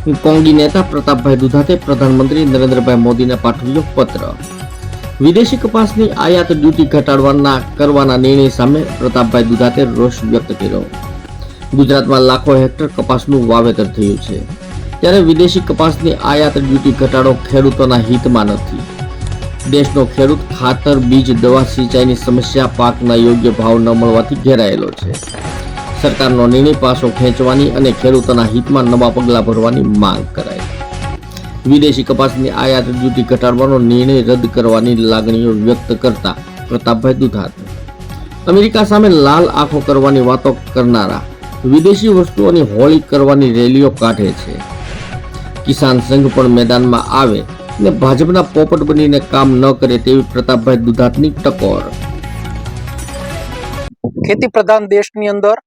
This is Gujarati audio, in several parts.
કોંગી નેતા પ્રતાપભાઈ દુધાતે પ્રધાનમંત્રી નરેન્દ્રભાઈ મોદીને પાઠવ્યો પત્ર. વિદેશી કપાસની આયાત ડ્યુટી ઘટાડવાના કરવાના નિર્ણય સામે પ્રતાપભાઈ દુધાતે રોષ વ્યક્ત કર્યો. ગુજરાતમાં લાખો હેક્ટર કપાસનું વાવેતર થયું છે. ત્યારે વિદેશી કપાસની આયાત ડ્યુટી ઘટાડો ખેડૂતોના હિતમાં નથી. દેશનો ખેડૂત ખાતર, બીજ, દવા સિંચાઈની સમસ્યા પાકના યોગ્ય ભાવ ન મળવાથી ઘેરાયેલો છે. સરકારનો નિર્ણય પાછો ખેંચવાની અને ખેડૂતોના હિતમાં નવા પગલાં ભરવાની માંગ કરાઈ. વિદેશી કપાસની આયાત ડ્યુટી ઘટાડવાનો નિર્ણય રદ કરવાની લાગણીઓ વ્યક્ત કરતા પ્રતાપભાઈ દુધાત. અમેરિકા સામે લાલ આંખો કરવાની વાતો કરનારા વિદેશી વસ્તુઓની હોળી કરવાની રેલીઓ કાઢે છે. કિસાન સંઘ પણ મેદાનમાં આવે ને ભાજપના પોપટ બનીને કામ ન કરે તેવી પ્રતાપભાઈ દુધાતની ટકોર. ખેતી પ્રધાન દેશની અંદર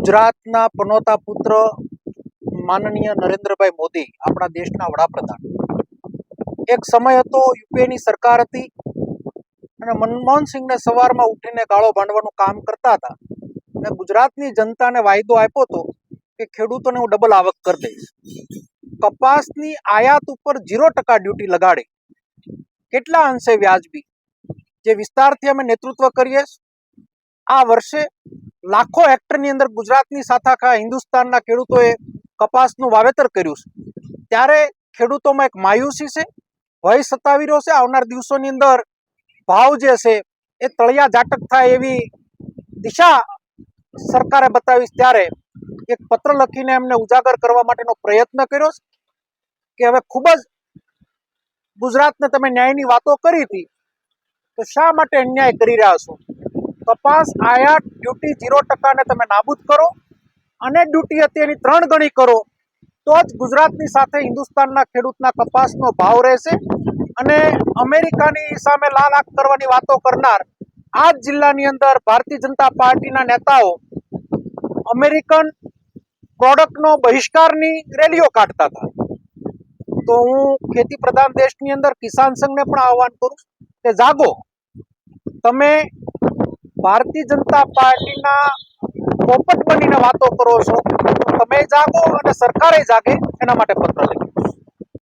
ગુજરાતના પનોતા પુત્ર માનનીય નરેન્દ્રભાઈ મોદી, આપણા દેશના વડાપ્રધાન. એક સમય હતો યુપીએની સરકાર હતી અને મનમોહન સિંહને સવારમાં ઉઠીને ગાળો ભાંડવાનું કામ કરતા હતા. અને ગુજરાતની જનતાને વાયદો આપ્યો હતો કે ખેડૂતોને હું ડબલ આવક કરી દઈશ. કપાસની આયાત ઉપર ઝીરો ટકા ડ્યુટી લગાડી. કેટલા અંશે વ્યાજબી? જે વિસ્તારથી અમે નેતૃત્વ કરીએ આ વર્ષે લાખો હેક્ટરની અંદર ગુજરાતની સાથે આખા હિન્દુસ્તાનના ખેડૂતોએ કપાસનું વાવેતર કર્યું છે. ત્યારે ખેડૂતોમાં એક માયુસી છે, ભય સતાવી રહ્યો છે. આવનાર દિવસોની અંદર ભાવ જે છે એ તળિયા જાટક થાય એવી દિશા સરકારે બતાવી ત્યારે એક પત્ર લખીને એમને ઉજાગર કરવા માટેનો પ્રયત્ન કર્યો કે હવે ખૂબ જ ગુજરાતને તમે ન્યાયની વાતો કરી હતી, તો શા માટે અન્યાય કરી રહ્યા છો? કપાસ આયાત, ડ્યુટી ઝીરો ટકાને તમે નાબૂદ કરો અને ડ્યુટી હતી એની ત્રણ ગણી કરો, તો જ ગુજરાતની સાથે હિન્દુસ્તાનના ખેડૂતના કપાસનો ભાવ રહેશે અને અમેરિકાની સામે લાલ આંખ કરવાની વાતો કરનાર આ જ જિલ્લાની અંદર ભારતીય જનતા પાર્ટીના નેતાઓ અમેરિકન પ્રોડક્ટનો બહિષ્કારની રેલીઓ કાઢતા હતા. તો હું ખેતી પ્રધાન દેશની અંદર કિસાન સંઘને પણ આહવાન કરું કે જાગો. તમે ભારતીય જનતા પાર્ટીના પોપટ બનીને વાતો કરો છો. તમે જાગો અને સરકારે જાગે, એના માટે પત્ર લખ્યું